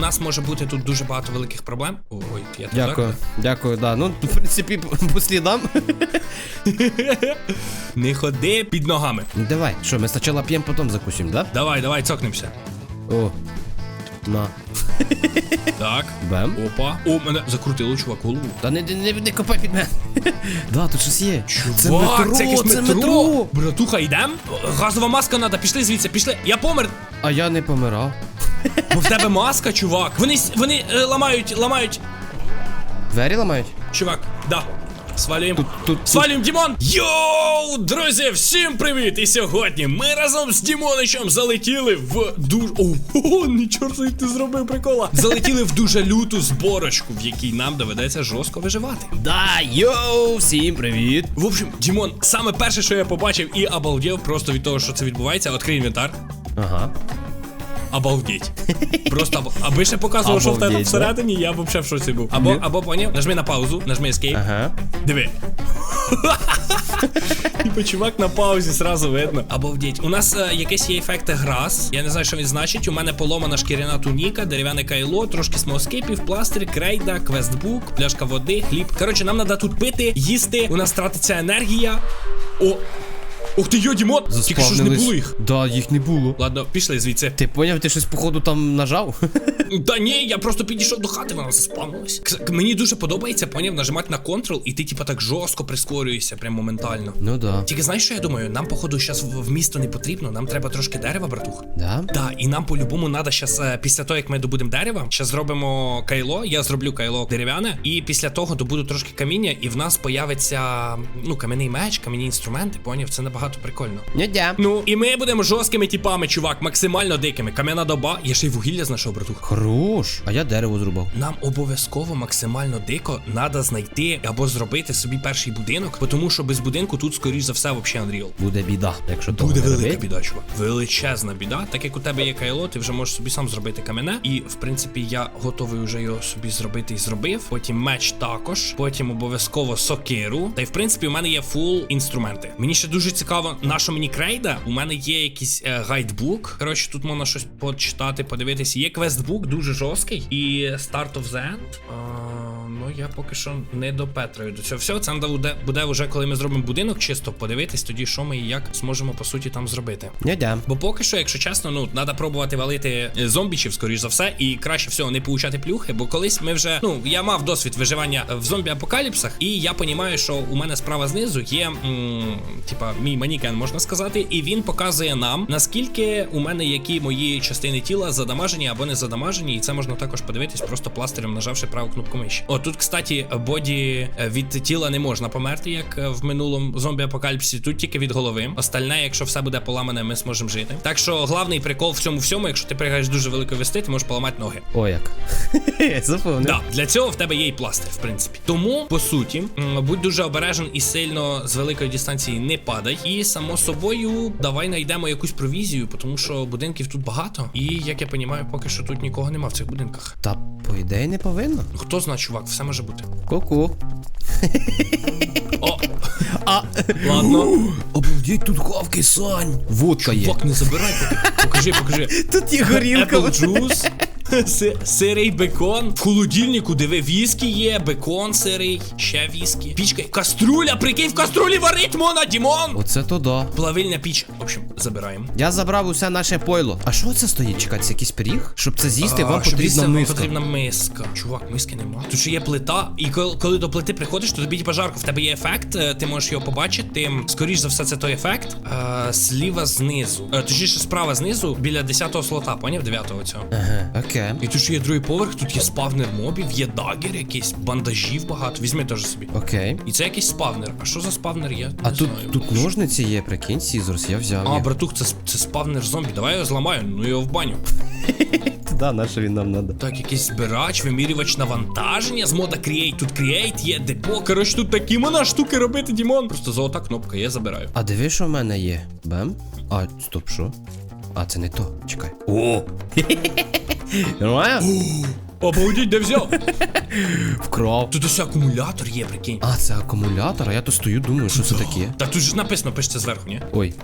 нас може бути тут дуже багато великих проблем. Ой, я тут Дякую, так? дякую, да. Ну, в принципі, по- слідам. Не ходи під ногами. Ну, Давай, що, ми спочатку п'ємо, потім закусимо, да? Давай, давай, цокнемося. О. На. Так. Бем. Опа. О, мене закрутило, чувак, голову. Та не, не, не копай під мене. Да, тут щось є. це Чувак, метро, це якесь це метро. Братуха, йдем? Газова маска надо, пішли звідси, пішли. Я помер. А я не помирав. Бо в тебе маска, чувак. Вони вони е, ламають, ламають. Двері ламають? Чувак, да. Свалюємо. Тут, тут, Свалюємо, Дімон! Йоу, друзі, всім привіт! І сьогодні ми разом з Дімоничем залетіли в дуже. О, о, нічого ти зробив прикола. Залетіли в дуже люту зборочку, в якій нам доведеться жорстко виживати. Да, йоу, всім привіт. В общем, Дімон, саме перше, що я побачив і обалдів просто від того, що це відбувається, відкрий інвентар. Ага. Обалдеть. Просто аби ще показував, що в тебе всередині, я б взагалі в шоці був. Або, або поняв, нажми на паузу, нажми escape. Ага. Диви. Типа чувак на паузі сразу видно. Обалдеть. У нас е, якийсь є ефект грас. Я не знаю, що він значить. У мене поломана шкіряна туніка, дерев'яне кайло, трошки смоскипів, пластир, крейда, квестбук, пляшка води, хліб. Коротше, нам треба тут пити, їсти. У нас тратиться енергія. О! Ух ти йо, Дімон! Тільки що ж не було їх. Да, їх не було. Ладно, пішли звідси. Ти поняв, ти щось походу там нажав? Та ні, я просто підійшов до хати, вона заспавнилась. Мені дуже подобається, поняв, нажимати на Ctrl, і ти типа так жорстко прискорюєшся, прям моментально. ну да. Тільки знаєш, що я думаю? Нам, походу, зараз в, в місто не потрібно, нам треба трошки дерева, братух. Да? Да, і нам по-любому треба зараз, після того, як ми добудемо дерева, зараз зробимо кайло, я зроблю кайло дерев'яне, і після того добуду трошки каміння, і в нас появиться ну, кам'яний меч, кам'яні інструменти, поняв, це набагато прикольно. Не дя. Ну, і ми будемо жорсткими типами, чувак, максимально дикими. Кам'яна доба, я ще й вугілля знайшов, братух. Хорош. А я дерево зрубав. Нам обов'язково максимально дико треба знайти або зробити собі перший будинок, тому що без будинку тут, скоріш за все, взагалі Unreal. Буде біда, якщо того Буде велика робити. біда, чувак. Величезна біда. Так як у тебе є кайло, ти вже можеш собі сам зробити камене. І в принципі я готовий вже його собі зробити і зробив. Потім меч також. Потім обов'язково сокиру. Та й в принципі у мене є фул інструменти. Мені ще дуже цікаво, на що мені крейда. У мене є якийсь е, гайдбук. Коротше, тут можна щось почитати, подивитися. Є квестбук, дуже жорсткий. І Start of the End. А, ну я поки що не допетраю до цього всього. Це буде, буде вже, коли ми зробимо будинок, чисто подивитись, тоді що ми і як зможемо по суті там зробити. Не дя. Бо поки що, якщо чесно, ну треба пробувати валити е, зомбічів, скоріш за все, і краще всього не получати плюхи, бо колись ми вже ну я мав досвід виживання в зомбі-апокаліпсах, і я розумію, що у мене справа знизу є м, типа мій манікен, можна сказати, і він показує нам наскільки у мене які мої частини тіла задамажені або не задамажені, і це можна також подивитись, просто пластирем нажавши праву кнопку миші. Тут, кстати, боді е, від тіла не можна померти, як е, в минулому зомбі-апокаліпсі. Тут тільки від голови. Остальне, якщо все буде поламане, ми зможемо жити. Так що головний прикол в цьому всьому, якщо ти пригаєш дуже великої вести, ти можеш поламати ноги. О, як. Запомнив. Да, для цього в тебе є і пластир, в принципі. Тому, по суті, будь дуже обережен і сильно з великої дистанції не падай. І само собою, давай знайдемо якусь провізію, тому що будинків тут багато. І як я розумію, поки що тут нікого нема в цих будинках. Та по ідеї не повинно. Ну хто знає, чувак, все може бути. Ку-ку. А. ладно. Обалдеть, тут хавки, Сань. Водка є. Чувак, не забирай, покажи, покажи. Тут є горілка. Apple juice, сирий бекон. В холодильнику, диви, віскі є, бекон сирий, ще віскі. Пічка, каструля, прикинь, в каструлі варить мона, Дімон! Оце то да. Плавильна піч. В общем, забираємо. Я забрав усе наше пойло. А що це стоїть? Чекайте, це якийсь пиріг? Щоб це з'їсти, вам потрібна миска. Потрібна миска. Чувак, миски нема. Тут ще є плита, і коли, до плити приходиш, то тобі типа жарко. В тебе є ефект, е, ти можеш його побачити. Скоріш за все, це той ефект. Е, зліва знизу. Е, точніше, справа знизу, біля 10-го слота, поняв? 9-го цього. Ага, окей. І тут ще є другий поверх, тут є спавнер мобів, є дагер якийсь, бандажів багато. Візьми теж собі. Окей. І це якийсь спавнер. А що за спавнер є? А тут, знаю. тут ножниці є, прикинь, Сізорс, я взяв. А, їх. братух, це, це спавнер зомбі. Давай я його зламаю, ну його в баню. Да, на що він нам надо. Так, якийсь збирач, вимірювач навантаження з мода Create. Тут Create є, депо. Коротше, тут такі мона штуки робити, Дімон. Просто золота кнопка, я забираю. А диви, що в мене є? Бем? А, стоп, що? А, це не то. Чекай. О! Нормально? Обалдіть, де взяв? Вкрав. Тут ось акумулятор є, прикинь. А, це акумулятор, а я то стою, думаю, що це таке. Та тут же написано, пишеться зверху, ні? Ой.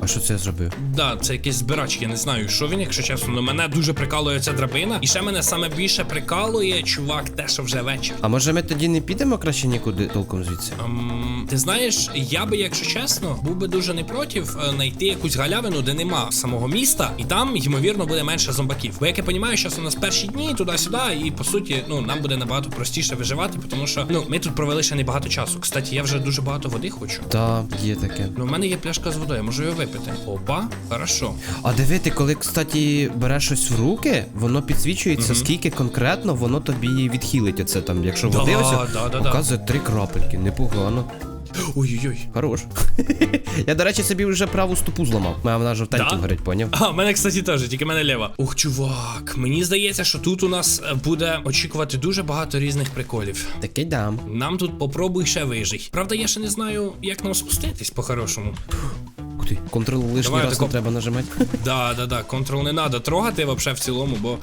А що це я зробив? Да, це якийсь збирач, я не знаю, що він, якщо чесно, але мене дуже прикалує ця драбина. І ще мене саме більше прикалує, чувак, те, що вже вечір. А може ми тоді не підемо краще нікуди толком звідси? Ем, ти знаєш, я би, якщо чесно, був би дуже не проти е, знайти якусь галявину, де нема самого міста, і там, ймовірно, буде менше зомбаків. Бо як я розумію, що у нас перші дні туди-сюди, і по суті, ну нам буде набагато простіше виживати, тому що ну ми тут провели ще небагато часу. Кстати, я вже дуже багато води хочу. Та, є таке. Ну, в мене є пляшка з водою, можу її випити. Опа, хорошо. А диви, ти коли, кстати, береш щось в руки, воно підсвічується, скільки конкретно воно тобі відхилить оце там. Якщо Да, води ось да, да, да. показує три крапельки, непогано. Ой-ой-ой. Хорош. Я, до речі, собі вже праву стопу зламав. Моя вона жовтеньким Да? горить, поняв? А, в мене, кстати, теж, тільки в мене лева. Ух, чувак, мені здається, що тут у нас е, буде очікувати дуже багато різних приколів. Таке дам. Нам тут попробуй ще вижий. Правда, я ще не знаю, як нам спуститись по-хорошому. Ти, контрол лишній Давай раз не треба нажимати. Да, да, да, контрол не надо трогати вообще в цілому, бо.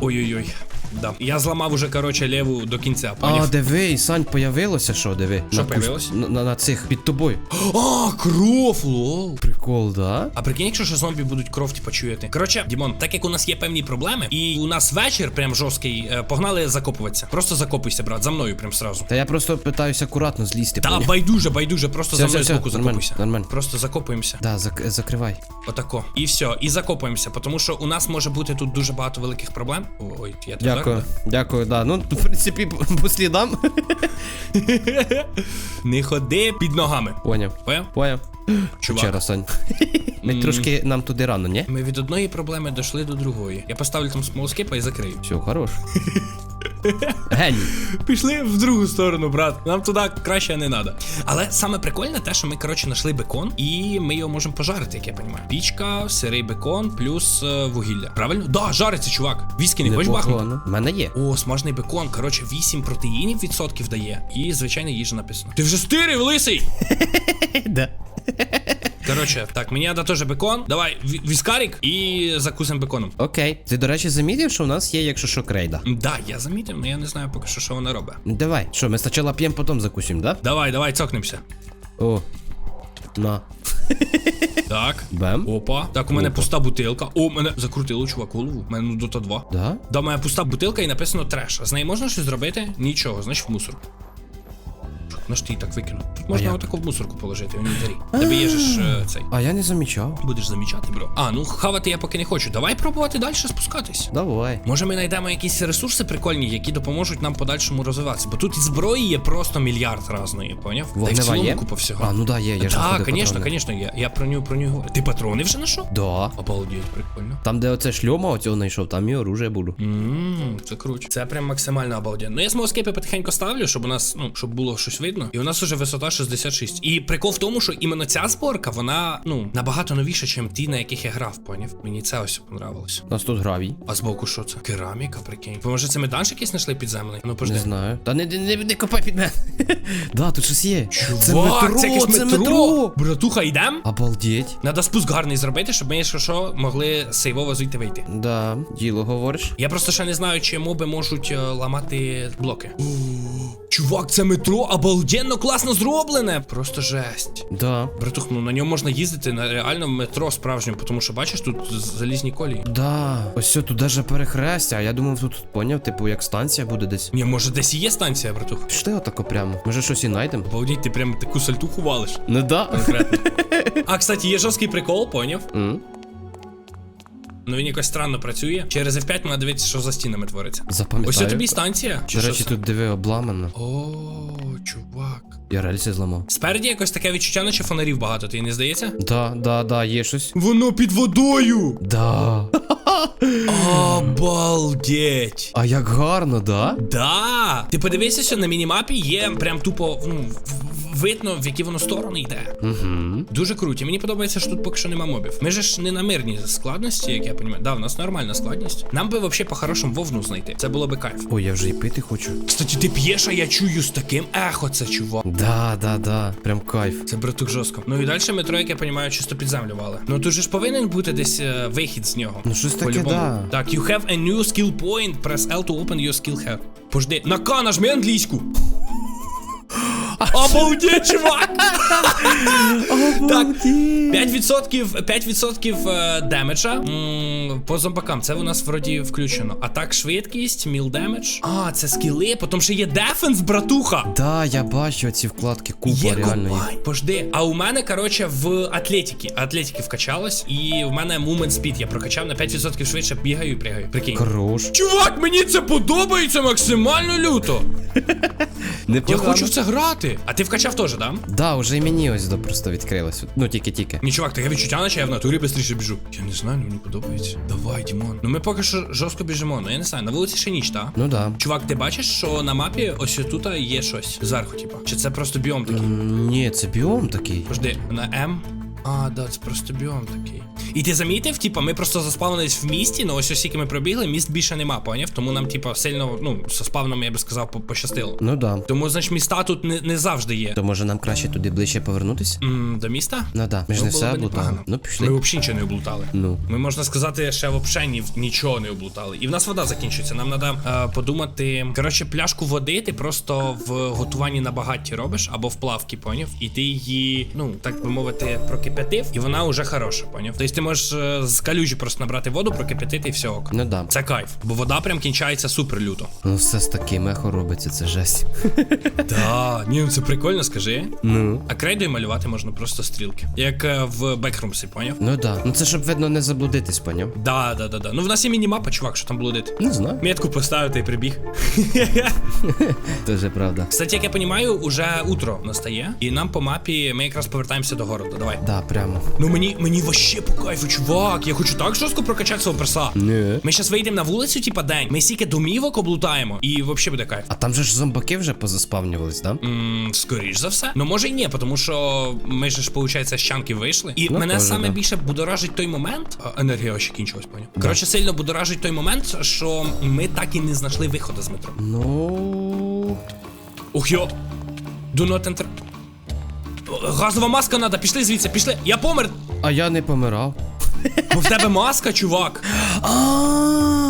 Ой-ой-ой. Да. Я зламав уже, короче, леву до кінця, А, поняв? диви, Сань, появилося що, диви. Що на, куст- появилось? на, на, на цих під тобою. А, кров, лол. Прикол, да? А прикинь, якщо ще зомбі будуть кров типа чуяти. Коротше, Дімон, так як у нас є певні проблеми, і у нас вечір прям жорсткий, е, погнали закопуватися. Просто закопуйся, брат, за мною прям сразу. Та я просто питаюся акуратно злізти. Та поняв? байдуже, байдуже, просто Все, за все, мною все, збоку нормально, закопуйся. нормально. Просто закопуємося. Да, зак- закривай. Отако. І все, і закопуємося, тому що у нас може бути тут дуже багато великих проблем. Ой, я туди. Дякую, дякую, да. Ну, в принципі, по- слідам. Не ходи під ногами. Поняв. Поняв? Поняв. Чувак. Ще Сань. Ми трошки нам туди рано, ні? Ми від одної проблеми дійшли до другої. Я поставлю там смолоскипа і закрию. Все, хорош. Геній. Пішли в другу сторону, брат. Нам туди краще не треба. Але саме прикольне те, що ми, коротше, знайшли бекон, і ми його можемо пожарити, як я розумію. Пічка, сирий бекон плюс е, вугілля. Правильно? Да, жариться, чувак. Віскі не хочеш бахнути? У мене є. О, смажений бекон. Коротше, 8 протеїнів відсотків дає. І звичайна їжа написано. Ти вже стирив, лисий! Да. Коротше, так, мені треба теж бекон. Давай, ві- віскарік і закусимо беконом. Окей. Ти, до речі, замітив, що у нас є, якщо що, крейда. Да, я замітив, але я не знаю поки що, що вона робить. Давай. Що, ми спочатку п'ємо, потім закусимо, да? Давай, давай, цокнемося. О. На. Так. Бем. Опа. Так, у мене пуста бутилка. О, мене закрутило, чувак, голову. У мене ну дота 2. Да? Да, у мене пуста бутилка і написано треш. З неї можна щось зробити? Нічого, значить в мусорку. Ну ж ти її так викинув. Тут можна як? отаку в мусорку положити, в інвентарі. Тебе є же ж е, цей. А я не замічав. Будеш замічати, бро. А, ну хавати я поки не хочу. Давай пробувати далі спускатись. Давай. Може, ми знайдемо якісь ресурси прикольні, які допоможуть нам подальшому розвиватися. Бо тут і зброї є просто мільярд разної, поняв? Та й в цілому є? купа всього. А, ну да, є, я ж Так, звісно, звісно, є. Я про нього про нього говорю. Ти патрони вже знайшов? Да. Обалдеть, прикольно. Там, де оце шльома оцього знайшов, там і оружие буду. Ммм, це круто. Це прям максимально обалденно. Ну я смоскейпи потихеньку ставлю, щоб у нас, ну, щоб було щось видно. І у нас уже висота 66. І прикол в тому, що іменно ця зборка, вона, ну, набагато новіша, ніж ті, на яких я грав, поняв? Мені це ось понравилось. У нас тут гравій. А збоку що це? Кераміка, прикинь. Ви може це меданж якийсь знайшли підземний? Ну Не знаю. Та не, не, не, не копай під мене. да, тут щось є. це Чувак, метро, це якесь це метро. метро. Братуха, йдем? Обалдеть. Надо спуск гарний зробити, щоб ми, якщо що, могли сейвово звідти вийти. Да, діло говориш. Я просто ще не знаю, чи моби можуть е, ламати блоки. Чувак, це метро обалденно класно зроблене. Просто жесть. Да. Братух, ну на ньому можна їздити на реально метро справжньому, тому що бачиш, тут залізні колії. Да. Ось все, тут даже перехрестя, а я думав, тут поняв, типу, як станція буде десь. Ні, може десь і є станція, братух. Пішли отако прямо. Може щось і знайдемо? Обалдіть, ти прям таку сальтуху валиш. Ну да. Конкретно. А, кстати, є жорсткий прикол, поняв? М, Ну він якось странно працює. Через F5 можна дивитися, що за стінами твориться. Запам'ятаю. Ось це тобі станція. Чи До що речі, це? тут диви обламано. О, чувак. Я рельси зламав. Спереді якось таке відчуття, наче фонарів багато, тобі не здається? Да, да, да, є щось. Воно під водою! Да. Обалдеть! А як гарно, да? Да! Ти подивися, що на мінімапі є прям тупо ну, видно, в які воно сторони йде. Угу. Дуже круто. Мені подобається, що тут поки що нема мобів. Ми же ж не на мирній складності, як я розумію. Да, в нас нормальна складність. Нам би взагалі по-хорошому вовну знайти. Це було би кайф. Ой, я вже і пити хочу. Кстати, ти п'єш, а я чую з таким ехо це, чувак. Да, да, да. Прям кайф. Це братух жорстко. Ну і далі метро, як я розумію, чисто під землю. Ну тут же ж повинен бути десь е, вихід з нього. Ну, щось таке, По-любому. да. Так, you have a new skill point. Press L to open your skill have. Пожди. На К нажми англійську. Обалдеть, чувак! Так, 5%, 5% е, демеджа по зомбакам. Це у нас вроді включено. А так, швидкість, міл демедж. А, це скіли, потім ще є дефенс, братуха. Да, я бачу ці вкладки, купа реально. пожди. А у мене, коротше, в атлетики. Атлетики вкачалось, і в мене movement speed я прокачав на 5% швидше бігаю і пригаю. Прикинь. Хорош. Чувак, мені це подобається максимально люто. Не Я хочу в це грати. А ти вкачав теж, да? Да, уже і мені ось до просто відкрилось. Ну, тільки-тільки. Ні, чувак, таке відчуття, наче я в натурі швидше біжу. Я не знаю, ну мені подобається. Давай, Дімон. Ну ми поки що жорстко біжимо. Ну я не знаю, на вулиці ще ніч, так? Ну да. Чувак, ти бачиш, що на мапі ось тут є щось зверху, типа. Чи це просто біом такий? Ні, це біом такий. Пожди, на М. А, да, це просто біом такий. І ти замітив, типа, ми просто заспавнились в місті, ну ось ось скільки ми пробігли, міст більше нема, поняв? Тому нам, типа, сильно, ну, з спавном, я би сказав, по- пощастило. Ну да. Тому, значить, міста тут не, не завжди є. То може нам краще туди ближче повернутись? М, до міста? Ну да. Ми ж Ну, не було все облутали. непогано. Ну Ми пішли. взагалі нічого не облутали. Ну. Ми можна сказати, ще взагалі ні, нічого не облутали. І в нас вода закінчується. Нам треба е, подумати. Коротше, пляшку води ти просто в готуванні на багатті робиш або в плавки, поняв? І ти її, ну так би мовити, прокипятив, і вона вже хороша, поняв? Тобто ти можеш е, з калюжі просто набрати воду, прокипятити і все ок. Ну да. Це кайф, бо вода прям кінчається супер люто. Ну все з таким ехо робиться, це жесть. Да, ні, ну це прикольно, скажи. Ну. А крейдою малювати можна просто стрілки. Як е, в бекрумсі, поняв? Ну да. Ну це щоб видно не заблудитись, поняв? Да, да, да, да. Ну в нас є мінімапа, чувак, що там блудити. Не знаю. Метку поставити і прибіг. Тоже правда. Кстати, як я розумію, уже утро настає, і нам по мапі ми якраз повертаємося до города. Давай. Да, прямо. Ну мені мені вообще по кайфу, чувак. Я хочу так жорстко прокачати свого перса. Не. Ми зараз вийдемо на вулицю, типа день. Ми стільки домівок облутаємо, і взагалі буде кайф. А там же ж зомбаки вже позаспавнювались, да? М, скоріш за все. Ну може і ні, тому що ми ж, виходить, з чанки вийшли. І Ну, мене теж, саме да. більше будоражить той момент. А, енергія ще кінчилась, поняв. Коротше, сильно будоражить той момент, що ми так і не знайшли виходу з метро. Ну. Ух йо. Do not enter. Газова маска надо, пішли звідси, пішли. Я помер. А я не помирав. Бо в тебе маска, чувак. А,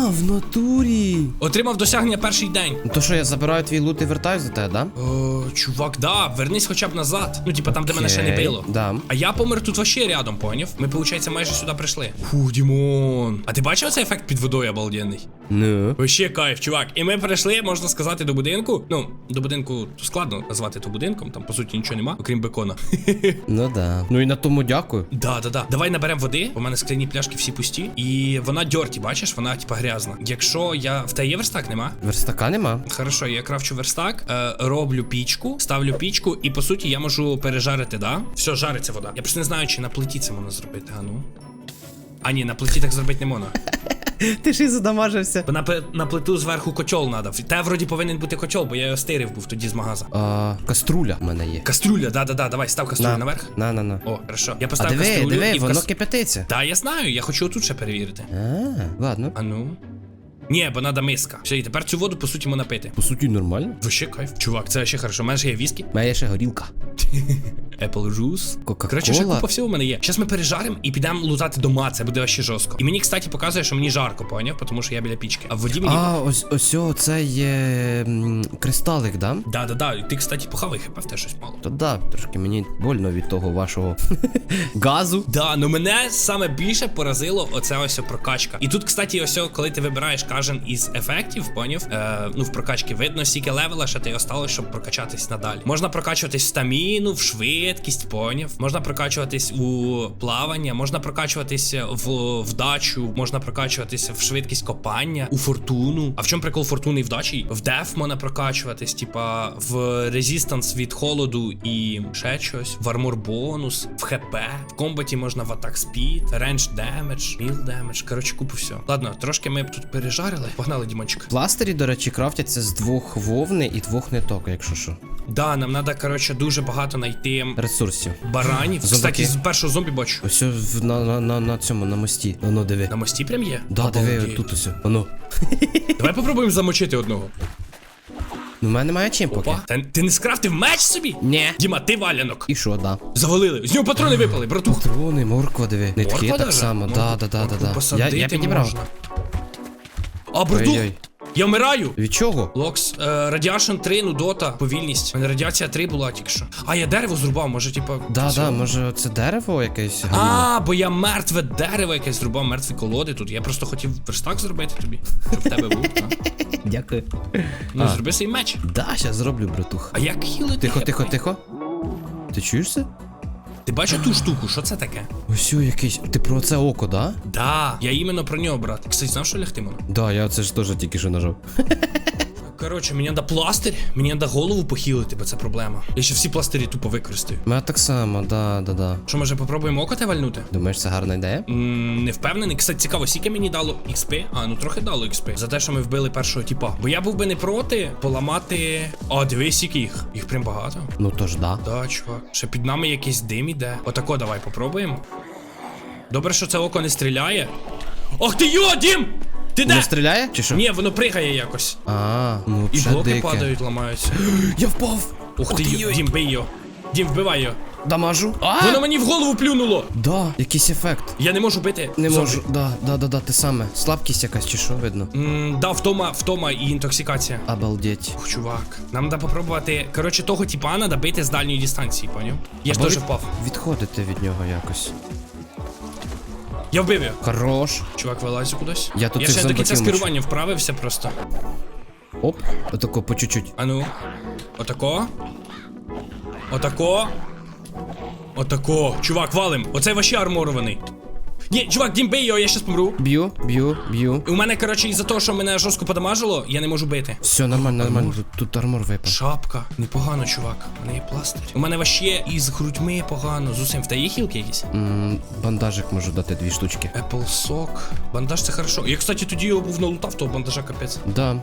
в натурі. Отримав досягнення перший день. Ну то що, я забираю твій лут і вертаюсь до тебе, да? О, чувак, да, вернись хоча б назад. Ну, типа там, де мене ще не Окей, било. да. А я помер тут вообще рядом, поняв? Ми, виходить, майже сюди прийшли. Фу, Дімон. А ти бачив цей ефект під водою обалденний? Ну. Вообще кайф, чувак. І ми прийшли, можна сказати, до будинку. Ну, до будинку складно назвати то будинком, там по суті нічого нема, окрім бекона. Ну да. Ну і на тому дякую. Да, да, да. Давай наберемо води. У мене скляні пляшки всі пусті. І вона дьорті, бачиш, вона типа грязна. Якщо я. В тебе є верстак, нема? Верстака нема. Хорошо, я крафчу верстак, е, роблю пічку, ставлю пічку, і по суті я можу пережарити, да? Все, жариться вода. Я просто не знаю, чи на плиті це можна зробити, а ну. А ні, на плиті так зробити не можна. Ти ж і задамажився. Бо на, на плиту зверху котел надо. Та вроді повинен бути котел, бо я його стирив був тоді з магаза. А, каструля в мене є. Кастрюля, да-да-да, давай, став кастрюлю наверх. На, на, на. О, хорошо. Я А поставив диви, кастрюлю диви, і воно кас... кипятиться. Та я знаю, я хочу отут ще перевірити. А, ладно. А ну. Ні, бо надо миска. Все, і тепер цю воду, по суті, можна пити. По суті, нормально. Вообще кайф. Чувак, це ще хорошо. У мене ж є віскі. У мене ще горілка. Apple Juice. Кока-кола. Коротше, ще купа всього в мене є. Зараз ми пережаримо і підемо лутати дома, це буде ще жорстко. І мені, кстати, показує, що мені жарко, поняв, тому що я біля пічки. А в воді мені. А, ось ось це є м, кристалик, да? Да, да, да. Ти, кстати, похавай хп в те щось мало. То да, трошки мені больно від того вашого газу. Да, ну мене саме більше поразило оце ось прокачка. І тут, кстати, ось, коли ти вибираєш кожен із ефектів, поняв? Е, ну, в прокачці видно, скільки левела, ще ти осталось, щоб прокачатись надалі. Можна прокачуватись в стаміну, в швидкість, поняв? Можна прокачуватись у плавання, можна прокачуватись в вдачу, можна прокачуватись в швидкість копання, у фортуну. А в чому прикол фортуни і вдачі? В деф можна прокачуватись, типа в резистанс від холоду і ще щось, в армор бонус, в хп, в комбаті можна в атак спід, рендж демедж, міл демедж. Коротше, купу всього. Ладно, трошки ми б тут пережарили. Погнали, Дімончик. Пластирі, до речі, крафтяться з двох вовни і двох ниток, якщо що. Да, нам треба, коротше, дуже багато знайти Ресурсів. баранів. Зомбаки. Кстати, з першого зомбі бачу. Ось на, на, на, на цьому, на мості. Воно диви. На мості прям є? Да, диви, тут ось. Воно. Давай попробуємо замочити одного. Ну, в мене немає чим поки. Опа. Та ти не скрафтив меч собі? Ні. Діма, ти валянок. І що, да? Завалили. З нього патрони випали, братух. Трони, морква, диви. Нитки Морква так даже? само. Моркву- Да, да, да, да, да. Я, я підібрав. можна. А, братух, Ой-ой. Я вмираю! Від чого? Локс, е, Радіашн 3, ну дота, повільність. У мене радіація 3 була тільки що. А, я дерево зрубав, може, типа. Да, да, може це дерево якесь? А, бо я мертве дерево якесь зрубав, мертві колоди тут. Я просто хотів верстак зробити тобі, щоб в тебе був. Дякую. Ну, зроби свій меч. Да, щас зроблю, братух. А як хілити? Тихо, тихо, тихо. Ти чуєш це? Ти бачиш ту штуку, що це таке? Ось якийсь. Ти про це око, да? Да, я іменно про нього, брат. Кстати, знав, що лягти можна? Да, я це ж теж тільки що нажав. Коротше, мені треба пластир, мені треба голову похилити, бо це проблема. Я ще всі пластирі тупо використаю. У мене так само, да, да, да. Що, може, попробуємо око те вальнути? Думаєш, це гарна ідея? М, Не впевнений. Кстати, цікаво, скільки мені дало XP? А, ну трохи дало XP. За те, що ми вбили першого типа. Бо я був би не проти поламати. О, дивись, скільки їх. Їх прям багато. Ну то ж да. Да, чувак. Ще під нами якийсь дим іде. Отако, давай попробуємо. Добре, що це око не стріляє. Ох ти йо, Дім! Ти де? Не стріляє? Чи що? Ні, воно пригає якось. А, ну І блоки дике. падають, ламаються. Я впав! Ух ти, йо, Дім, бий його. Дім, вбивай його. Дамажу. А! Воно мені в голову плюнуло. Да, якийсь ефект. Я не можу бити. Не зомбі. можу. Да, да, да, да, те саме. Слабкість якась чи що видно? М, Да, втома, втома і інтоксикація. Обалдеть. Ух, чувак, нам треба попробувати. Коротше, того типа треба бити з дальньої дистанції, поняв? Я ж Або теж від- впав. Відходити від нього якось. Я вбив його. Хорош. Чувак, вилазю кудись. Я тут я ще до кінця з керуванням вправився просто. Оп. Отако по чуть-чуть. А ну. Отако. Отако. Отако. Чувак, валим. Оцей вообще арморований. Ні, чувак, Дім, бий його, я щас помру. Б'ю, б'ю, б'ю. І у мене, коротше, із-за того, що мене жорстко подамажило, я не можу бити. Все, нормально, нормально. Тут, тут армор випав. Шапка. Непогано, чувак. У мене є пластир. У мене вообще із грудьми погано. З усім. В тебе є хілки якісь? М, Бандажик можу дати дві штучки. Apple сок. Бандаж це хорошо. Я, кстати, тоді його був налутав, того бандажа капець. Да.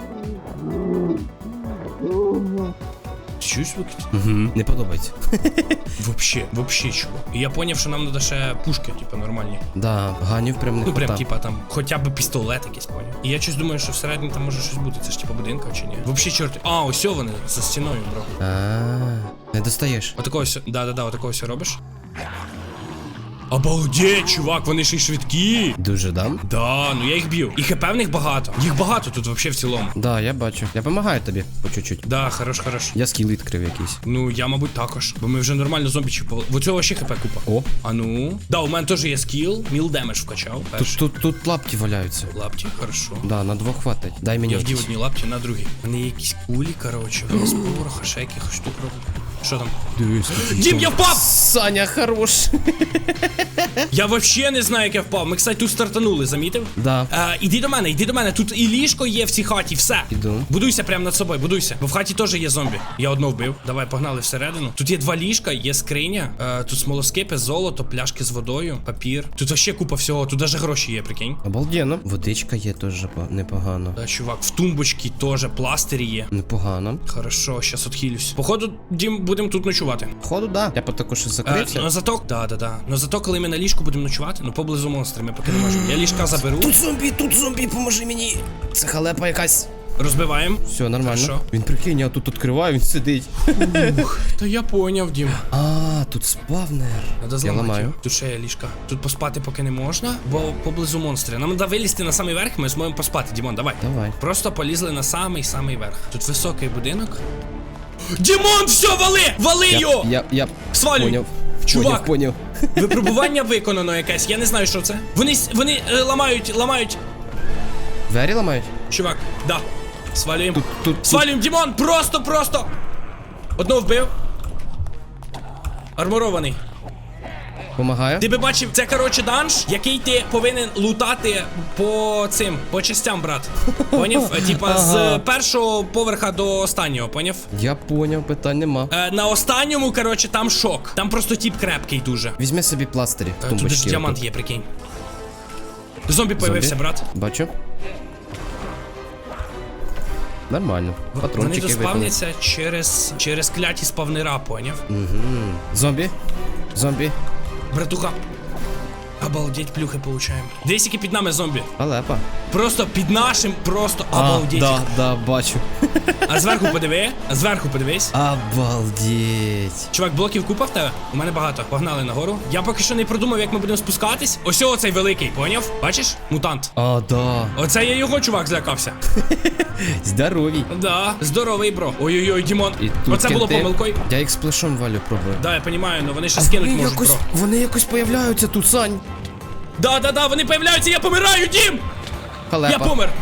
Чуєш звуки? Угу. Не подобається. Вообще, вообще чувак. І я поняв, що нам треба ще пушки, типу, нормальні. Да, ганів прям не Ну прям, типа там, хоча б пістолет якийсь поняв. І я щось думаю, що всередині там може щось бути. Це ж типа будинка чи ні? Вообще, чорт. А, ось вони за стіною, бро. А, не достаєш. Отакого ось, да-да-да, отакого все робиш. Обалдеть, чувак, вони ще й швидкі. Дуже дам. Да, ну я їх б'ю. І хп в них багато. Їх багато тут вообще в цілому. Да, я бачу. Я допомагаю тобі по чуть-чуть. Да, хорош, хорош. Я скіл відкрив якийсь. Ну, я, мабуть, також. Бо ми вже нормально зомбічів повели. В цього ще хп купа. О. А ну. Да, у мене теж є скіл. Міл демедж вкачав. Тут, Перший. тут, тут лапті валяються. Лапті, хорошо. Да, на двох хватить. Дай мені. Я вдів якісь. одні лапті на другі. Вони якісь кулі, коротше, з пороха, ще якихось штук роблять. Що там? Дім, я впав! Саня, хорош. Я вообще не знаю, як я впав. Ми, кстати, тут стартанули, замітив? Да. Е, іди до мене, іди до мене. Тут і ліжко є в цій хаті, все. Іду. Будуйся прямо над собою, будуйся. Бо в хаті теж є зомбі. Я одного вбив. Давай, погнали всередину. Тут є два ліжка, є скриня, е, тут смолоскипи, золото, пляшки з водою, папір. Тут вообще купа всього, тут даже гроші є, прикинь. Обалденно. Водичка є теж по- непогано. Да, чувак, в тумбочці теж пластирі є. Непогано. Хорошо, щас отхилюсь. Походу, дім, будемо тут ночувати. Ходу, да. Я потаку щось Е, закрився. ну зато, да, да, да. Ну зато, коли ми на ліжку будемо ночувати, ну поблизу монстри, ми поки не можемо. Я ліжка заберу, Тут зомбі, тут зомбі, поможи мені. Це халепа якась. розбиваємо. Все, нормально. Хорошо. Він прикинь, я тут відкриваю, він сидить. Та я поняв, Дім. А, тут спавнер. Надо Я зламати. ламаю. Тут ще є ліжка. Тут поспати поки не можна, бо поблизу монстри. Нам треба вилізти на самий верх, ми зможемо поспати. Дімон, давай. Давай. Просто полізли на самий самий верх. Тут високий будинок. Дімон, все, вали! Вали його! Я, я Свалюй. поняв. Чувак. Поняв. Випробування виконано якесь, я не знаю, що це. Вони вони е, ламають, ламають. Двері ламають? Чувак, да. Свалюємо. Тут, тут. Свалюємо, Дімон! Просто, просто! Одного вбив. Арморований. Помагаю? Ти би бачив, це коротше данж, який ти повинен лутати по цим, по частям, брат. Поняв? Типа Ага. з першого поверха до останнього, поняв? Я поняв, питань нема. Е, на останньому, коротше, там шок. Там просто тіп крепкий дуже. Візьми собі пластирі. в Е, Тут тумбочці ж діамант є, прикинь. Зомбі появився, брат. Бачу. Нормально. Вони Патрончики тут випали. спавняться через, через кляті спавнера, поняв? Зомбі. Зомбі. Братуха. Обалдеть, плюхи получаємо. Десь які під нами зомбі. Халепа. Просто під нашим, просто А, обалдеть. да, да, бачу. А зверху подиви, а зверху подивись. Обалдеть. Чувак, блоків купа в тебе? У мене багато. Погнали нагору. Я поки що не продумав, як ми будемо спускатись. Ось оцей великий, поняв? Бачиш? Мутант. А, да. Оце я його, чувак, злякався. Здорові. Да, здоровий, бро. Ой-ой-ой, Дімон. І тут Оце було кенти. помилкою. Я їх з плешом валю пробую. Да, я розумію, але вони ще скинуть можуть, бро. вони якось появляються тут, Сань. Да, да, да, вони появляються, я помираю, Дім! Халепа. Я помер.